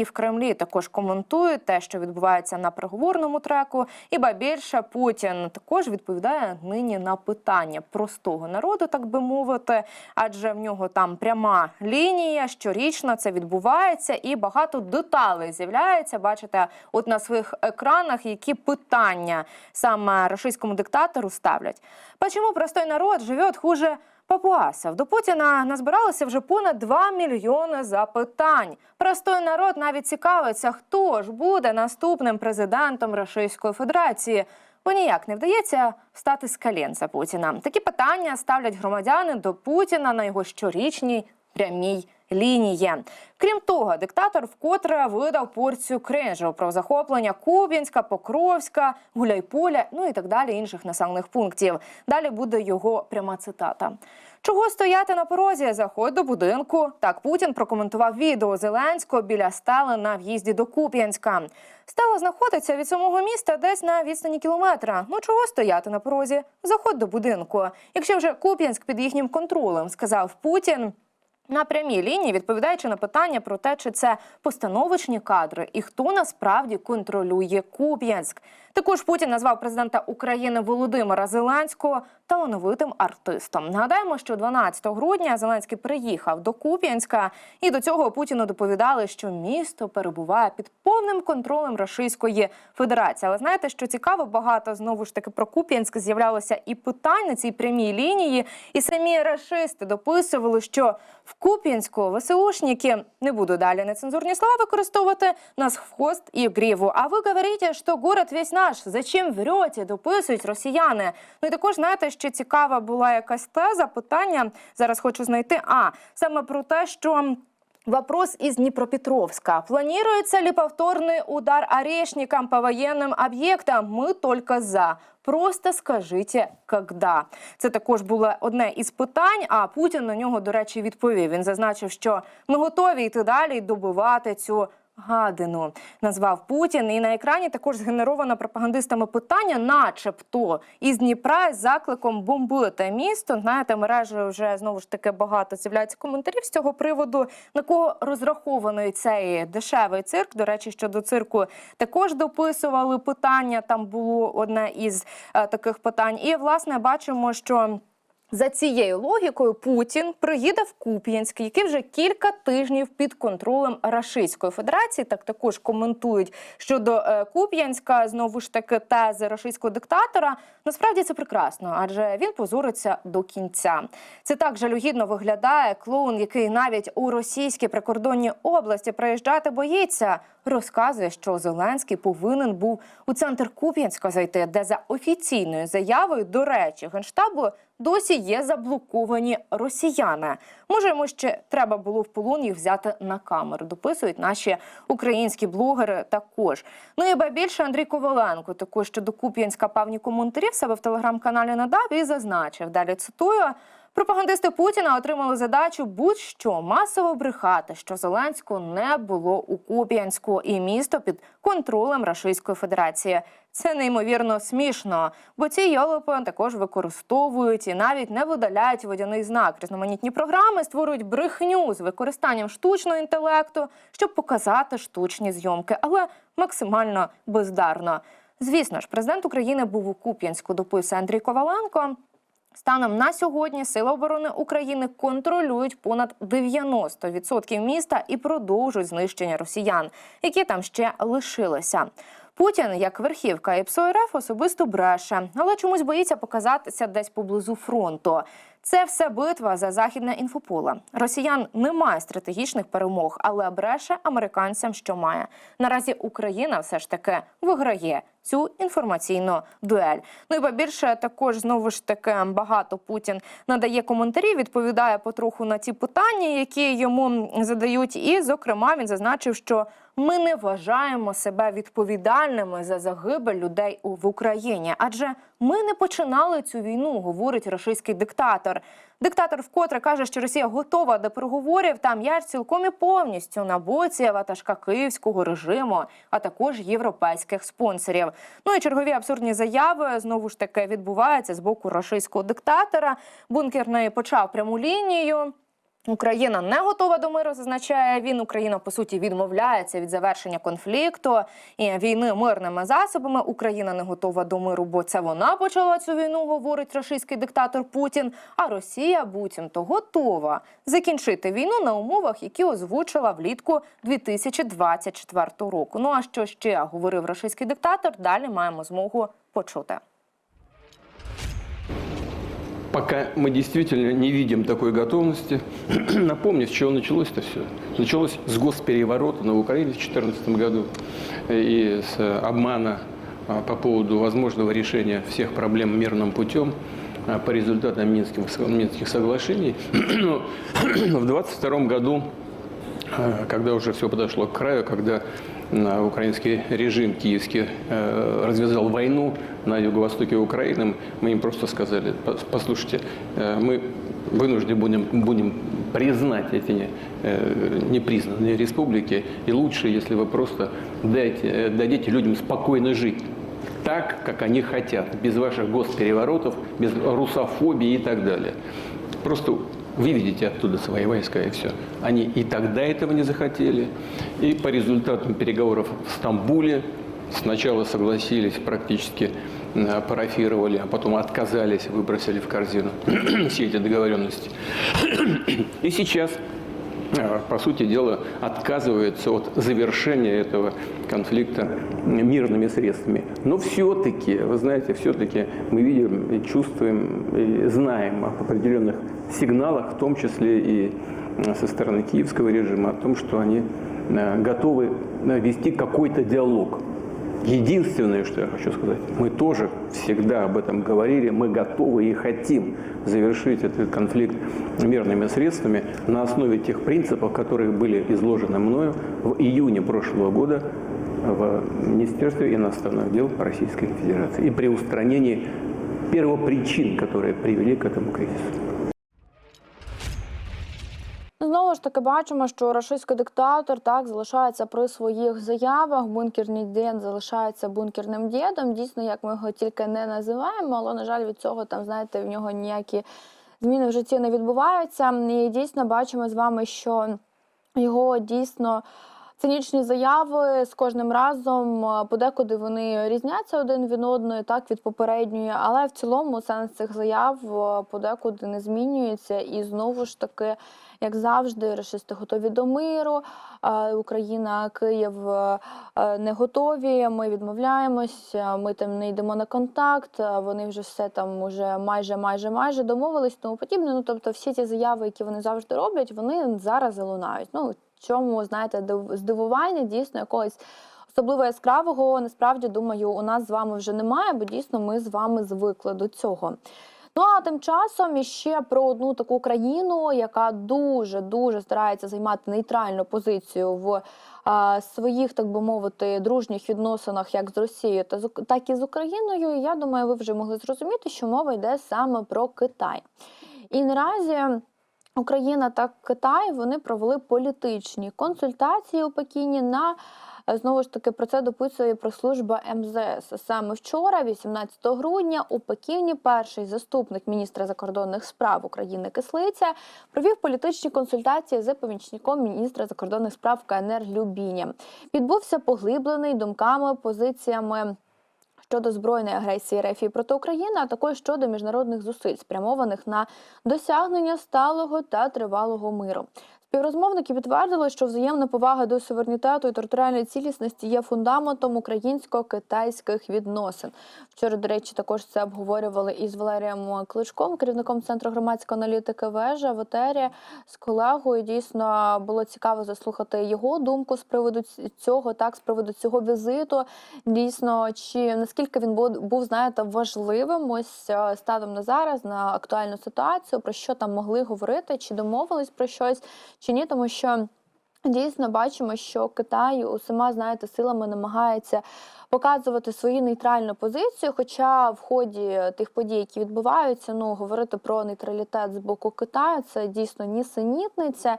і в Кремлі також коментують те, що відбувається на переговорному треку. І ба більше Путін також відповідає нині на питання простого народу, так би мовити, адже в нього там пряма лінія. Щорічно це відбувається, і багато деталей з'являється. Бачите, от на своїх екранах, які питання саме російському диктатору ставлять. Почему простой народ живе хуже папуасів? До Путіна назбиралося вже понад 2 мільйони запитань. Простой народ навіть цікавиться, хто ж буде наступним президентом Російської Федерації. Бо ніяк не вдається встати з колін за Путіна. Такі питання ставлять громадяни до Путіна на його щорічній прямій лінії. Крім того, диктатор вкотре видав порцію кринжу про захоплення Куб'янська, Покровська, Гуляйполя, ну і так далі інших населених пунктів. Далі буде його пряма цитата. Чого стояти на порозі? Заходь до будинку. Так Путін прокоментував відео Зеленського біля стели на в'їзді до Куп'янська. Стела знаходиться від самого міста десь на відстані кілометра. Ну чого стояти на порозі? Заходь до будинку. Якщо вже Куп'янськ під їхнім контролем, сказав Путін. На прямій лінії, відповідаючи на питання про те, чи це постановочні кадри і хто насправді контролює Куп'янськ. Також Путін назвав президента України Володимира Зеленського талановитим артистом. Нагадаємо, що 12 грудня Зеленський приїхав до Куп'янська, і до цього Путіну доповідали, що місто перебуває під повним контролем Російської Федерації. Але знаєте, що цікаво, багато знову ж таки про Куп'янськ з'являлося і питань на цій прямій лінії, і самі рашисти дописували, що в Куп'янську ВСУшники не буду далі нецензурні слова використовувати нас в хвост і гріву. А ви говорите, що город весь наш. Зачем врете? Дописують росіяни. Ну і також знаєте, що цікава була якась теза питання. Зараз хочу знайти. А саме про те, що. Вопрос из Днепропетровска. Планируется ли повторный удар орешникам по военным объектам? Мы только за. Просто скажіть, когда. Це також було одне із питань. А Путін на нього, до речі, відповів. Він зазначив, що ми готові йти далі і добивати цю. Гадину назвав Путін, і на екрані також згенеровано пропагандистами питання, начебто із Дніпра з закликом бомбити місто. Знаєте, мережею вже знову ж таки багато з'являється коментарів з цього приводу. На кого розрахований цей дешевий цирк? До речі, щодо цирку також дописували питання. Там було одне із е, таких питань. І власне бачимо, що. За цією логікою Путін приїде в Куп'янськ, який вже кілька тижнів під контролем Рашистської Федерації. Так також коментують щодо е, Куп'янська знову ж таки тези рашистського диктатора. Насправді це прекрасно, адже він позориться до кінця. Це так жалюгідно виглядає клоун, який навіть у російській прикордонній області приїжджати боїться. Розказує, що Зеленський повинен був у центр Куп'янська зайти, де за офіційною заявою, до речі, генштабу досі є заблоковані росіяни. Може, йому ще треба було в полон їх взяти на камеру. Дописують наші українські блогери також. Ну і ба більше Андрій Коваленко також щодо Куп'янська певні коментарі в себе в телеграм-каналі надав і зазначив. Далі цитую. Пропагандисти Путіна отримали задачу будь-що масово брехати, що Зеленського не було у Куп'янську і місто під контролем Російської Федерації. Це неймовірно смішно, бо ці йолопи також використовують і навіть не видаляють водяний знак. Різноманітні програми створюють брехню з використанням штучного інтелекту, щоб показати штучні зйомки, але максимально бездарно. Звісно ж, президент України був у Куп'янську, дописує Андрій Коваленко. Станом на сьогодні Сили оборони України контролюють понад 90% міста і продовжують знищення росіян, які там ще лишилися. Путін, як верхівка ІПСО РФ, особисто бреше, але чомусь боїться показатися десь поблизу фронту. Це все битва за західне інфополе. Росіян немає стратегічних перемог, але бреше американцям, що має. Наразі Україна все ж таки виграє цю інформаційну дуель. Ну і побільше також знову ж таки багато Путін надає коментарі, відповідає потроху на ті питання, які йому задають. І, зокрема, він зазначив, що ми не вважаємо себе відповідальними за загибель людей в Україні, адже ми не починали цю війну, говорить російський диктатор. Диктатор вкотре каже, що Росія готова до переговорів та м'яч цілком і повністю на боці ватажка київського режиму, а також європейських спонсорів. Ну і чергові абсурдні заяви знову ж таки відбуваються з боку рашистського диктатора. Бункерний почав пряму лінію. Україна не готова до миру, зазначає він. Україна по суті відмовляється від завершення конфлікту і війни мирними засобами. Україна не готова до миру, бо це вона почала цю війну, говорить російський диктатор Путін. А Росія буцімто готова закінчити війну на умовах, які озвучила влітку 2024 року. Ну а що ще говорив російський диктатор? Далі маємо змогу почути. Пока мы действительно не видим такой готовности. Напомню, с чего началось-то все. Началось с госпереворота на Украине в 2014 году и с обмана а, по поводу возможного решения всех проблем мирным путем а, по результатам Минских, Минских соглашений. Но в 2022 году когда уже все подошло к краю, когда э, украинский режим киевский э, развязал войну на юго-востоке Украины, мы им просто сказали, «Пос- послушайте, э, мы вынуждены будем, будем признать эти не- э, непризнанные республики, и лучше, если вы просто дайте, э, дадите людям спокойно жить так, как они хотят, без ваших госпереворотов, без русофобии и так далее. Просто выведите оттуда свои войска и все. Они и тогда этого не захотели. И по результатам переговоров в Стамбуле сначала согласились, практически э, парафировали, а потом отказались, выбросили в корзину все эти договоренности. И сейчас э, по сути дела, отказывается от завершения этого конфликта мирными средствами. Но все-таки, вы знаете, все-таки мы видим, и чувствуем, и знаем об определенных сигналах, в том числе и э, со стороны киевского режима, о том, что они э, готовы э, вести какой-то диалог. Единственное, что я хочу сказать, мы тоже всегда об этом говорили, мы готовы и хотим завершить этот конфликт мирными средствами на основе тех принципов, которые были изложены мною в июне прошлого года в Министерстве иностранных дел Российской Федерации и при устранении первопричин, которые привели к этому кризису. Знову ж таки бачимо, що рашистський диктатор так залишається при своїх заявах. Бункерний дід залишається бункерним дідом. Дійсно, як ми його тільки не називаємо, але на жаль, від цього там знаєте в нього ніякі зміни в житті не відбуваються. І дійсно бачимо з вами, що його дійсно. Цинічні заяви з кожним разом е, подекуди вони різняться один від одної, так від попередньої, але в цілому сенс цих заяв е, подекуди не змінюється. І знову ж таки, як завжди, рашисти готові до миру. е, Україна, Київ не готові. Ми відмовляємось, ми там не йдемо на контакт. Вони вже все там уже майже, майже, майже домовились, тому подібне. Ну тобто, всі ці заяви, які вони завжди роблять, вони зараз залунають. Ну чому знаєте, див- здивування дійсно якогось особливо яскравого. Насправді думаю, у нас з вами вже немає, бо дійсно ми з вами звикли до цього. Ну а тим часом іще про одну таку країну, яка дуже дуже старається займати нейтральну позицію в а, своїх, так би мовити, дружніх відносинах як з Росією, та так і з Україною. Я думаю, ви вже могли зрозуміти, що мова йде саме про Китай. І наразі. Україна та Китай вони провели політичні консультації у Пекіні на е, знову ж таки про це дописує прес-служба МЗС. Саме вчора, 18 грудня, у Пекіні перший заступник міністра закордонних справ України Кислиця провів політичні консультації з помічником міністра закордонних справ КНР Любіням. Відбувся поглиблений думками, позиціями щодо збройної агресії РФ проти України, а також щодо міжнародних зусиль, спрямованих на досягнення сталого та тривалого миру. Співрозмовники підтвердили, що взаємна повага до суверенітету і територіальної цілісності є фундаментом українсько-китайських відносин. Вчора, до речі, також це обговорювали із Валерієм Кличком, керівником центру громадської аналітики вежа в етері з колегою. Дійсно було цікаво заслухати його думку з приводу цього, так з приводу цього візиту. Дійсно, чи наскільки він був, знаєте, важливим ось е, станом на зараз на актуальну ситуацію, про що там могли говорити, чи домовились про щось, чи ні, тому що. Дійсно бачимо, що Китай усіма знаєте силами намагається показувати свою нейтральну позицію. Хоча в ході тих подій, які відбуваються, ну говорити про нейтралітет з боку Китаю, це дійсно нісенітниця.